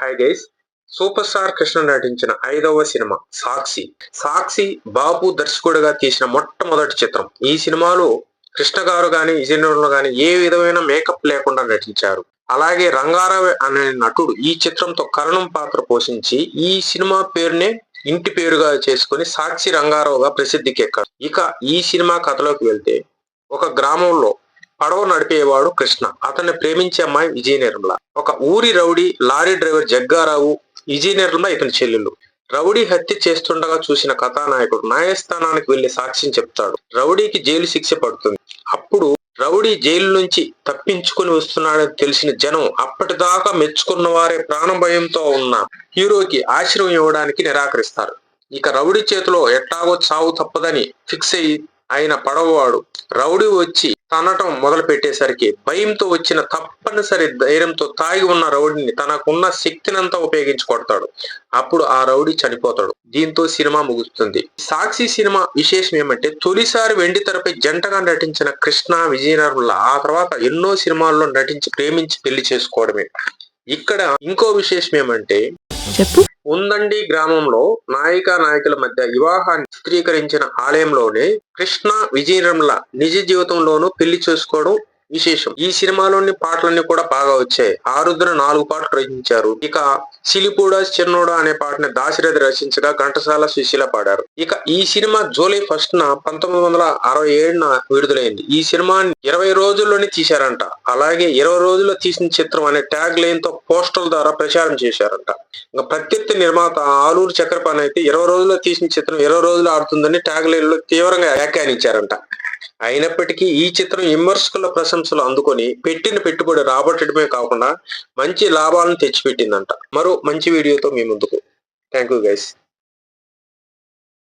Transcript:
Hi guys superstar Krishna నటించిన ఐదవ cinema సాక్షి. సాక్షి బాపు దర్శకుడిగా తీసిన మొట్టమొదటి చిత్రం. ఈ సినిమాలో కృష్ణ గారు గాని విజయనగరంలో గాని ఏ విధమైన మేకప్ లేకుండా నటించారు. అలాగే రంగారావు అనే నటుడు ఈ చిత్రంతో కరణం పాత్ర పోషించి ఈ సినిమా పేరునే ఇంటి పేరుగా చేసుకుని సాక్షి రంగారావుగా ప్రసిద్ధికి ఎక్కాడు ఇక ఈ సినిమా కథలోకి వెళ్తే ఒక గ్రామంలో పడవ నడిపేవాడు కృష్ణ. అతన్ని ప్రేమించే అమ్మాయి విజయ నిర్మల. ఒక ఊరి rowdy lorry driver Jaggarao Vijaya Nirmala ఇతని చెల్లెలు. రౌడీ హత్య చేస్తుండగా చూసిన కథానాయకుడు న్యాయస్థానానికి వెళ్ళి సాక్ష్యం చెప్తాడు. రౌడీకి జైలు శిక్ష పడుతుంది. అప్పుడు రౌడీ జైలు నుంచి తప్పించుకుని వస్తున్నాడని తెలిసిన జనం అప్పటిదాకా మెచ్చుకున్న వారే ప్రాణ భయంతో ఉన్న హీరోకి ఆశ్రయం ఇవ్వడానికి నిరాకరిస్తారు. ఇక రౌడీ చేతిలో ఎట్టాగో చావు తప్పదని ఫిక్స్ అయి ఆయన పడవవాడు రౌడీ వచ్చి తనటం మొదలు పెట్టేసరికి భయంతో వచ్చిన తప్పనిసరి ధైర్యంతో తాగి ఉన్న రౌడీని తనకున్న శక్తినంతా ఉపయోగించి కొడతాడు అప్పుడు ఆ రౌడీ చనిపోతాడు. దీంతో సినిమా ముగుస్తుంది. సాక్షి సినిమా విశేషం ఏమంటే తొలిసారి వెండి తెరపై జంటగా నటించిన కృష్ణ విజయనగరంలో ఆ తర్వాత ఎన్నో సినిమాల్లో నటించి ప్రేమించి పెళ్ళి చేసుకోవడమే. ఇక్కడ ఇంకో విశేషం ఏమంటే చెప్పు. ఉందండి గ్రామంలో నాయిక నాయకుల మధ్య వివాహాన్ని చిత్రీకరించిన ఆలయంలోనే కృష్ణ విజయనగరంల నిజ జీవితంలోనూ పెళ్ళి చేసుకోవడం విశేషం. ఈ సినిమాలోని పాటలన్నీ కూడా బాగా వచ్చాయి. ఆరుద్ర నాలుగు పాటలు రచించారు. ఇక సిలిపూడ చిన్నోడ అనే పాటని దాశరథి రచించగా ఘంటసాల సుశీల పాడారు. ఇక ఈ సినిమా జూలై ఫస్ట్ న పంతొమ్మిది వందల అరవై ఏడున విడుదలైంది. ఈ సినిమాని ఇరవై రోజుల్లోనే తీశారంట. అలాగే ఇరవై రోజుల్లో తీసిన చిత్రం అనే ట్యాగ్ లైన్తో పోస్టర్ల ద్వారా ప్రచారం చేశారంట. ఇంకా ప్రత్యర్థి నిర్మాత ఆలూరు చక్రపాణి అయితే ఇరవై రోజుల్లో తీసిన చిత్రం ఇరవై రోజులు ఆడుతుందని ట్యాగ్ లైన్లో తీవ్రంగా వ్యాఖ్యానించారంట. అయినప్పటికీ ఈ చిత్రం విమర్శకుల ప్రశంసలు అందుకొని పెట్టిన పెట్టుబడి రాబట్టడమే కాకుండా మంచి లాభాలను తెచ్చిపెట్టిందంట. మరో మంచి వీడియోతో మీ ముందుకు. Thank you guys.